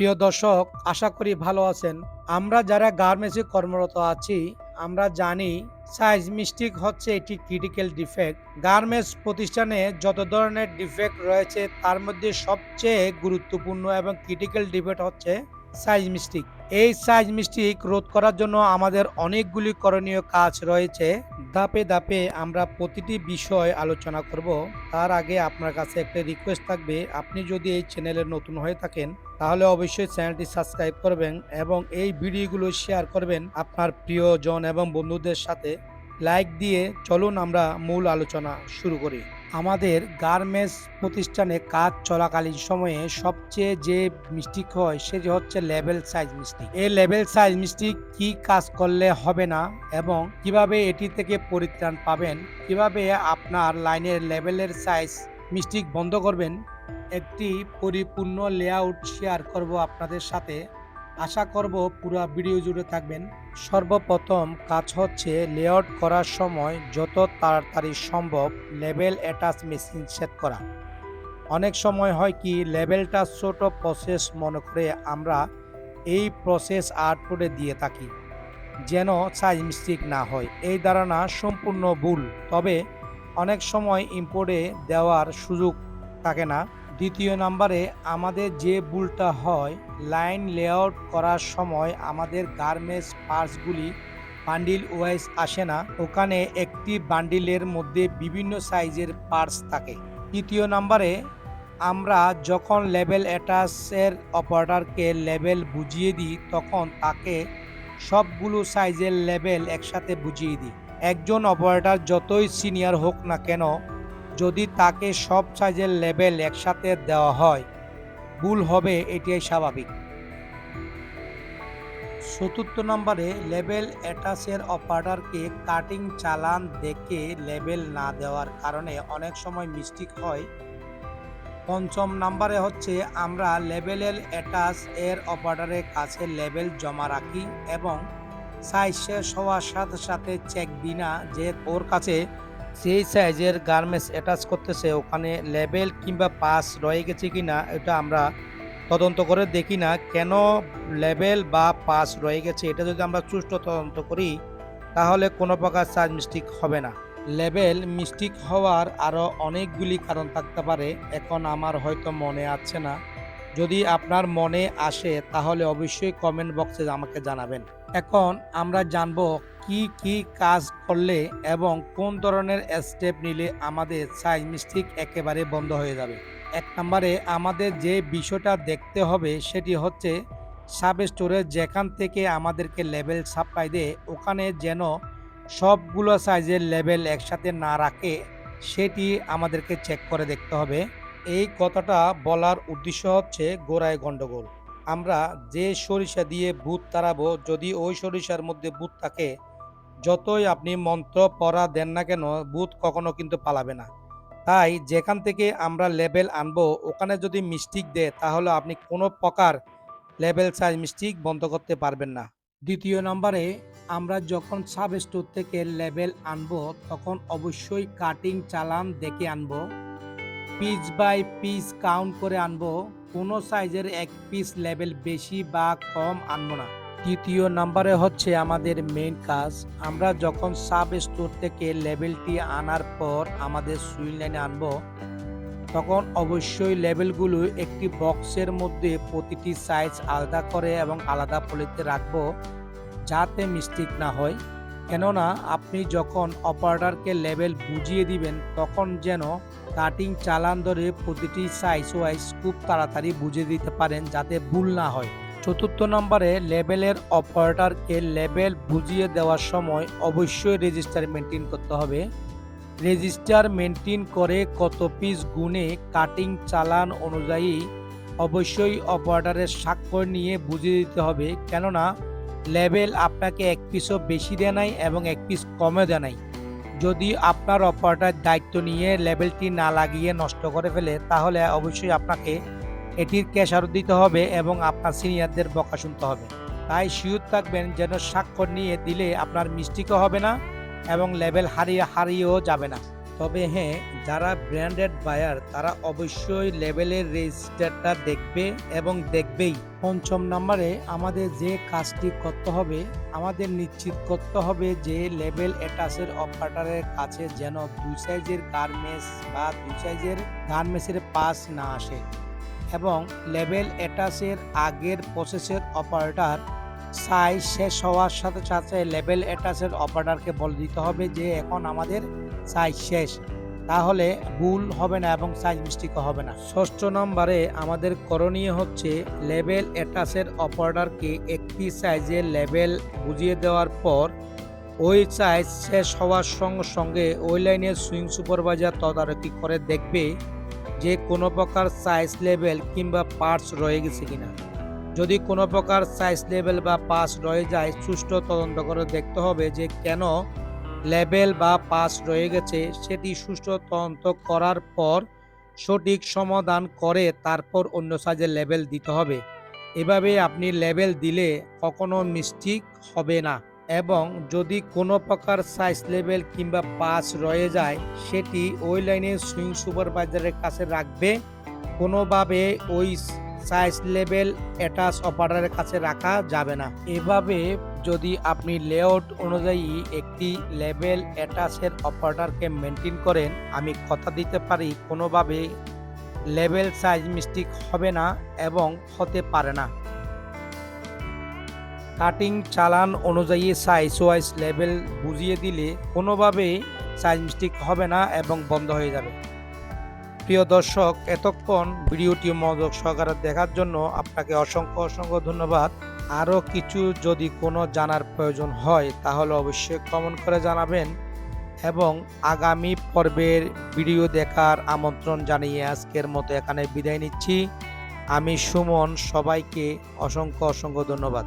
প্রিয় দর্শক, আশা করি ভালো আছেন। আমরা যারা গার্মেন্টসে কর্মরত আছি, আমরা জানি সাইজ মিস্টিক হচ্ছে একটি ক্রিটিক্যাল ডিফেক্ট। গার্মেন্টস প্রতিষ্ঠানে যত ধরনের ডিফেক্ট রয়েছে, তার মধ্যে সবচেয়ে গুরুত্বপূর্ণ এবং ক্রিটিক্যাল ডিফেক্ট হচ্ছে সাইজ মিস্টেক এই সাইজ মিস্টেক রোধ করার জন্য আমাদের অনেকগুলি করণীয় কাজ রয়েছে। ধাপে ধাপে আমরা প্রতিটি বিষয় আলোচনা করব। তার আগে আপনার কাছে একটা রিকোয়েস্ট থাকবে। আপনি যদি এই চ্যানেলে নতুন হয়ে থাকেন, তাহলে অবশ্যই চ্যানেলটি সাবস্ক্রাইব করবেন এবং এই ভিডিওগুলো শেয়ার করবেন আপনার প্রিয়জন এবং বন্ধুদের সাথে। লাইক দিয়ে চলুন আমরা মূল আলোচনা শুরু করি। আমাদের গার্মেন্টস প্রতিষ্ঠানে কাজ চলাকালীন সময়ে সবচেয়ে যে মিস্টেক হয় সেটি হচ্ছে লেভেল সাইজ মিস্টেক এই লেভেল সাইজ মিস্টেক কি কাজ করলে হবে না এবং কীভাবে এটি থেকে পরিত্রাণ পাবেন, কীভাবে আপনার লাইনের লেভেলের সাইজ মিস্টেক বন্ধ করবেন, একটি পরিপূর্ণ লেআউট শেয়ার করব আপনাদের সাথে। আশা করব পুরো ভিডিও জুড়ে থাকবেন। সর্বপ্রথম কাজ হচ্ছে লেআউট করার সময় যত তাড়াতাড়ি সম্ভব লেভেল অ্যাটাচ মেশিন সেট করা। অনেক সময় হয় কি লেভেলটা ছোট প্রসেস মনে করে আমরা এই প্রসেস আউটপুটে দিয়ে থাকি, যেন সাইজ মিস্টেক না হয়। এই ধারণা সম্পূর্ণ ভুল, তবে অনেক সময় ইম্পোর্টে দেওয়ার সুযোগ থাকে না। দ্বিতীয় নম্বরে আমাদের যে ভুলটা হয়, লাইন লেআউট করার সময় আমাদের গার্মেন্টস পার্টসগুলি বান্ডিল ওয়াইজ আসে না। ওখানে একটি বান্ডিলের মধ্যে বিভিন্ন সাইজের পার্টস থাকে। তৃতীয় নম্বরে আমরা যখন লেভেল অ্যাটাচের অপারেটরকে লেভেল বুঝিয়ে দিই, তখন তাকে সবগুলো সাইজের লেভেল একসাথে বুঝিয়ে দিই। একজন অপারেটর যতই সিনিয়র হোক না কেন যদি তাকে সব সাইজের লেভেল একসাথে দেওয়া হয়, ভুল হবে, এটাই স্বাভাবিক। চতুর্থ নম্বরে লেভেল অ্যাটাচের অপারেটরকে কাটিং চালান দেখে লেভেল না দেওয়ার কারণে অনেক সময় মিস্টেক হয়। পঞ্চম নম্বরে হচ্ছে, আমরা লেভেলের অ্যাটাচ এর অপারেটরের কাছে লেভেল জমা রাখি এবং সাইজ শেষ হওয়ার সাথে সাথে চেক দিই না যে ওর কাছে সেই সাইজের গার্মেন্টস অ্যাটাচ করতেছে, ওখানে লেবেল কিংবা পাস রয়ে গেছে কি না এটা আমরা তদন্ত করে দেখি না। কেন লেবেল বা পাস রয়ে গেছে, এটা যদি আমরা সুষ্ঠু তদন্ত করি, তাহলে কোনো প্রকার সাইজ মিস্টেক হবে না। লেবেল মিস্টেক হওয়ার আরও অনেকগুলি কারণ থাকতে পারে। এখন আমার হয়তো মনে আছে না। যদি আপনার মনে আসে, তাহলে অবশ্যই কমেন্ট বক্সে আমাকে জানাবেন। এখন আমরা জানব কি কি কাজ করলে এবং কোন ধরনের স্টেপ নিলে আমাদের সাইজ মিস্টেক একেবারে বন্ধ হয়ে যাবে? এক নম্বরে, আমাদের যে বিষয়টা দেখতে হবে সেটি হচ্ছে সাব স্টোরে যেখান থেকে আমাদেরকে লেভেল সাপ্লাই দেয়, ওখানে যেন সবগুলো সাইজের লেভেল একসাথে না রাখে, সেটি আমাদেরকে চেক করে দেখতে হবে। এই কথাটা বলার উদ্দেশ্য হচ্ছে গোড়ায় গণ্ডগোল আমরা যে সরিষা দিয়ে ভূত তাড়াবো, যদি ওই সরিষার মধ্যে ভূত থাকে যতই আপনি মন্ত্র পড়া দেন না কেন, ভূত কখনো কিন্তু পালাবে না। তাই যেখান থেকে আমরা লেবেল আনব, ওখানে যদি মিস্টিক দেয়, তাহলে আপনি কোনো প্রকার লেবেল সাইজ মিস্টিক বন্ধ করতে পারবেন না। দ্বিতীয় নম্বরে, আমরা যখন সাব স্টোর থেকে লেবেল আনব, তখন অবশ্যই কাটিং চালান দেখে আনব। পিস বাই পিস কাউন্ট করে আনব। কোনো সাইজের এক পিস লেবেল বেশি বা কম আনব না। তৃতীয় নম্বরে হচ্ছে আমাদের মেইন কাজ। আমরা যখন সাব স্টোর থেকে লেভেলটি আনার পর আমাদের সুইং লাইনে আনব, তখন অবশ্যই লেভেলগুলো একটি বক্সের মধ্যে প্রতিটি সাইজ আলাদা করে এবং আলাদা পলিতে রাখব, যাতে মিস্টেক না হয়। কেননা আপনি যখন অপারেটরকে লেভেল বুঝিয়ে দিবেন, তখন যেন কাটিং চালান ধরে প্রতিটি সাইজ ওয়াইজ খুব তাড়াতাড়ি বুঝিয়ে দিতে পারেন, যাতে ভুল না হয়। চতুর্থ নম্বরে লেবেলের অপারেটরকে লেবেল বুঝিয়ে দেওয়ার সময় অবশ্যই রেজিস্টার মেনটেন করতে হবে। রেজিস্টার মেনটেন করে কত পিস গুণে কাটিং চালান অনুযায়ী অবশ্যই অপারেটরের স্বাক্ষর নিয়ে বুঝিয়ে দিতে হবে। কেননা, লেবেল আপনাকে এক পিসও বেশি দেয় নাই এবং এক পিস কমে দেয় নাই। যদি আপনার অপারেটর দায়িত্ব নিয়ে লেবেলটি না লাগিয়ে নষ্ট করে ফেলে, তাহলে অবশ্যই আপনাকে এটির ক্যাশারও দিতে হবে এবং আপনার সিনিয়রদের বকা শুনতে হবে। তাই শিওর থাকবেন যেন স্বাক্ষর নিয়ে দিলে আপনার মিস্টেকও হবে না এবং লেভেল হারিয়ে হারিয়েও যাবে না। তবে হ্যাঁ যারা ব্র্যান্ডেড বায়ার, তারা অবশ্যই লেভেলের রেজিস্টারটা দেখবে এবং দেখবেই। পঞ্চম নম্বরে আমাদের যে কাজটি করতে হবে, আমাদের নিশ্চিত করতে হবে যে লেভেল অ্যাটাসের অপারেটরের কাছে যেন দুই সাইজের গার্মেন্টস বা দুই সাইজের গার্মেন্টসের পাস না আসে। এবং লেভেল অ্যাটাচের আগের প্রসেসের অপারেটর সাইজ শেষ হওয়ার সাথে সাথে লেভেল অ্যাটাচের অপারেটরকে বলে দিতে হবে যে এখন আমাদের সাইজ শেষ। তাহলে ভুল হবে না এবং সাইজ মিস্টেকও হবে না। ষষ্ঠ নম্বরে আমাদের করণীয় হচ্ছে লেভেল অ্যাটাচের অপারেটরকে একটি সাইজের লেভেল বুঝিয়ে দেওয়ার পর ওই সাইজ শেষ হওয়ার সঙ্গে সঙ্গে ওই লাইনের সুইং সুপারভাইজার তদারকি করে দেখবে যে কোনো প্রকার সাইজ লেভেল কিংবা পার্টস রয়ে গেছে কিনা। যদি কোনো প্রকার সাইজ লেভেল বা পাস রয়ে যায়, সুষ্ঠু তদন্ত করে দেখতে হবে যে কেন লেভেল বা পাস রয়ে গেছে। সেটি সুষ্ঠু তদন্ত করার পর সঠিক সমাধান করে তারপর অন্য সাইজের লেভেল দিতে হবে। এভাবে আপনি লেভেল দিলে কখনো মিস্টেক হবে না। এবং যদি কোনো প্রকার সাইজ লেভেল কিংবা পাস রয়ে যায়, সেটি ওই লাইনের সুইং সুপারভাইজারের কাছে রাখবে। কোনোভাবে ওই সাইজ লেভেল অ্যাটাচ অপারেটরের কাছে রাখা যাবে না। এভাবে যদি আপনি লেআউট অনুযায়ী একটি লেভেল অ্যাটাচের অপারেটরকে মেনটেন করেন, আমি কথা দিতে পারি, কোনোভাবে লেভেল সাইজ মিস্টেক হবে না এবং হতে পারে না। কাটিং চালান অনুযায়ী সাইজ ওয়াইজ লেভেল বুঝিয়ে দিলে কোনোভাবেই সাইজ মিস্টেক হবে না এবং বন্ধ হয়ে যাবে। প্রিয় দর্শক, এতক্ষণ ভিডিওটি মনোযোগ সহকারে দেখার জন্য আপনাকে অসংখ্য অসংখ্য ধন্যবাদ। আরও কিছু যদি কোনো জানার প্রয়োজন হয়, তাহলে অবশ্যই কমেন্ট করে জানাবেন এবং আগামী পর্বের ভিডিও দেখার আমন্ত্রণ জানিয়ে আজকের মতো এখানে বিদায় নিচ্ছি। আমি সুমন, সবাইকে অসংখ্য অসংখ্য ধন্যবাদ।